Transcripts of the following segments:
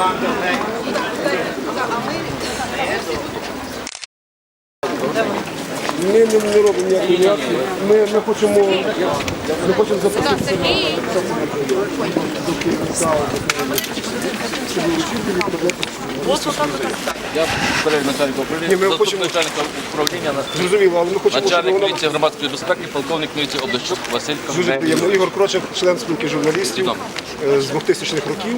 Ми не робимо ніякої реакції. Ми не хочемо не хочемо запустити Я перед начальником управління, заступник Зрозуміло, але ми хочемо. начальник міліції громадської безпеки, полковник міліції Облещук Василь Дуже Ігор Крочев, член спілки журналістів е, з 2000-х років.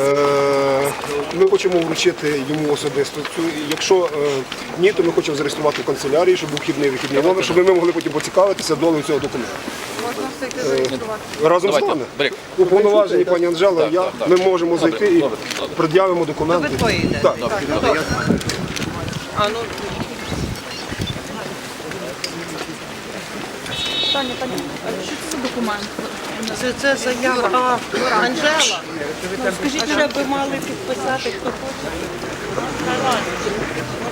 Е, Ми хочемо вручити йому особисто. Якщо е, ні, то ми хочемо зареєструвати в канцелярії, щоб був вхідний вихідний номер, щоб ми могли потім поцікавитися долею цього документу. Можна все зареєструвати. Разом з вами. Уповноважені пані Анжела, я, так, так. ми можемо Добре, зайти і пред'явимо документи. Так. Так, ну. А ну, Таня, пані, що це за документ? це, це заява Анжела. Ну, скажіть, що би мали підписати, хто хоче.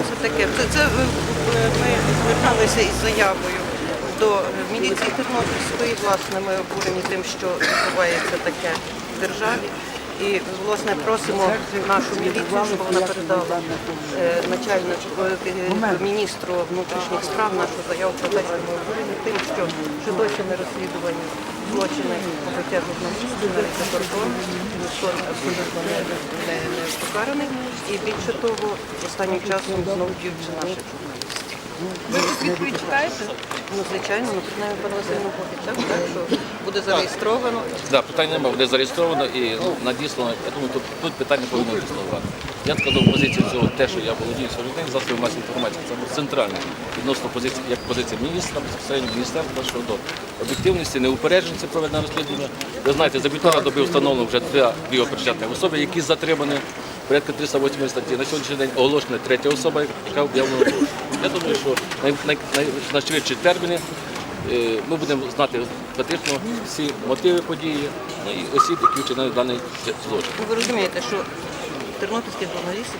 Це таке. Це, це е, ми зверталися із заявою до міліції Тернопільської. Власне, ми обурені тим, що відбувається таке в державі. І власне просимо нашу міліцію, щоб вона передала е, начальнику е, міністру внутрішніх справ нашу заяву про те, що ми обурені тим, що, що досі не розслідувані злочини побиття журналістів, навіть за кордон, ніхто абсолютно не, не, не покараний. І більше того, останнім часом знову діючи наших журналістів. Ви тут відповідь чекаєте? Ну, звичайно, ну пообіцяв, так, що буде зареєстровано. Да, питання немає, буде зареєстровано і надіслано. Я думаю, тут, тут питання повинно існувати. Я сказав позицію цього, те, що я володію сьогодні день, засобів масової інформації, це центральне відносно позиції, як позиція міністра, безпосередньо міністерства щодо об'єктивності, неупередженості проведення розслідування. Ви знаєте, за півтора доби встановлено вже дві дві особи, які затримані. Порядка 380 статті. На сьогоднішній день оголошена третя особа, яка об'явлена. Я думаю, що найшвидші най, най, на швидші терміни Е, Ми будемо знати практично всі мотиви події ну, і осіб, які вчинили даний злочин. Ви розумієте, що тернопільські журналісти